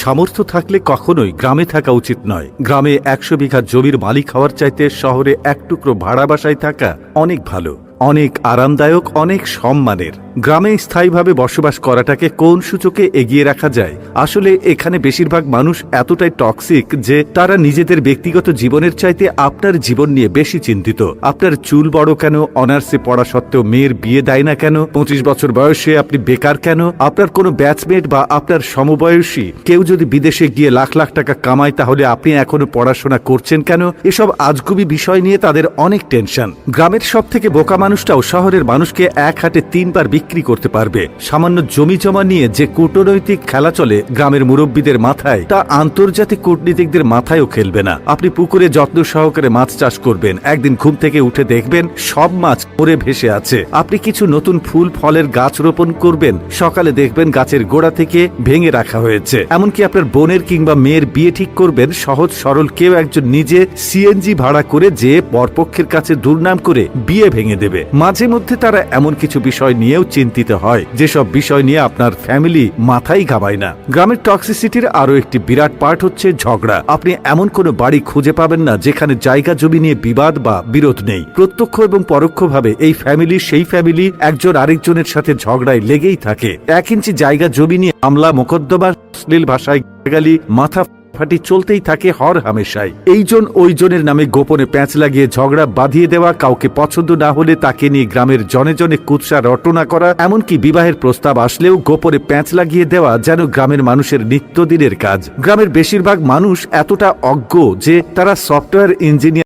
সামর্থ্য থাকলে কখনোই গ্রামে থাকা উচিত নয়। গ্রামে একশো বিঘা জমির মালিক হওয়ার চাইতে শহরে এক টুকরো ভাড়া বাসায় থাকা অনেক ভালো। অনেক আরামদায়ক, অনেক সম্মানের। গ্রামে স্থায়ীভাবে বসবাস করাটাকে কোন সূচকে এগিয়ে রাখা যায়? আসলে এখানে বেশিরভাগ মানুষ এতটাই টক্সিক যে তারা নিজেদের ব্যক্তিগত জীবনের চাইতে আপনার জীবন নিয়ে বেশি চিন্তিত। আপনার চুল বড় কেন? অনার্সে পড়া সত্ত্বেও মেয়ের বিয়ে দেয় না কেন? পঁচিশ বছর বয়সে আপনি বেকার কেন? আপনার কোনো ব্যাচমেট বা আপনার সমবয়সী কেউ যদি বিদেশে গিয়ে লাখ লাখ টাকা কামায় তাহলে আপনি এখনও পড়াশোনা করছেন কেন? এসব আজগুবি বিষয় নিয়ে তাদের অনেক টেনশন গ্রামের সব থেকে বোকা মানুষটাও শহরের মানুষকে এক হাটে তিনবার বিক্রি করতে পারবে। সামান্য জমি জমা নিয়ে যে কূটনৈতিক খেলা চলে গ্রামের মুরব্বীদের মাথায়, তা আন্তর্জাতিক কূটনীতিকদের মাথায়ও খেলবে না। আপনি পুকুরে যত্ন সহকারে মাছ চাষ করবেন, একদিন ঘুম থেকে উঠে দেখবেন সব মাছ পরে ভেসে আছে। আপনি কিছু নতুন ফুল, ফলের গাছ রোপণ করবেন, সকালে দেখবেন গাছের গোড়া থেকে ভেঙে রাখা হয়েছে। এমনকি আপনার বোনের কিংবা মেয়ের বিয়ে ঠিক করবেন, সহজ সরল কেউ একজন নিজে সিএনজি ভাড়া করে যে পরপক্ষের কাছে দুর্নাম করে বিয়ে ভেঙে দেবে। মাঝে মধ্যে তারা এমন কিছু বিষয় নিয়েও চিন্তিত হয়, যেসব বিষয় নিয়ে আপনার ফ্যামিলি মাথাই ঘামায় না। গ্রামের টক্সিসিটির আরও একটি বিরাট পার্ট হচ্ছে ঝগড়া। আপনি এমন কোনো বাড়ি খুঁজে পাবেন না, যেখানে জায়গা জমি নিয়ে বিবাদ বা বিরোধ নেই। প্রত্যক্ষ এবং পরোক্ষভাবে এই ফ্যামিলি সেই ফ্যামিলি একজন আরেকজনের সাথে ঝগড়ায় লেগেই থাকে। এক ইঞ্চি জায়গা জমি নিয়ে আমলা মোকদ্দমা অশ্লীল ভাষায় গালি মাথা ফাটি চলতেই থাকে হর হামেশাই। এইজন ওইজনের নামে গোপনে প্যাঁচ লাগিয়ে ঝগড়া বাঁধিয়ে দেওয়া, কাউকে পছন্দ না হলে তাকে নিয়ে গ্রামের জনে জনে কুৎসা রটনা করা, এমনকি বিবাহের প্রস্তাব আসলেও গোপনে প্যাঁচ লাগিয়ে দেওয়া যেন গ্রামের মানুষের নিত্যদিনের কাজ। গ্রামের বেশিরভাগ মানুষ এতটা অজ্ঞ যে তারা সফটওয়্যার ইঞ্জিনিয়ার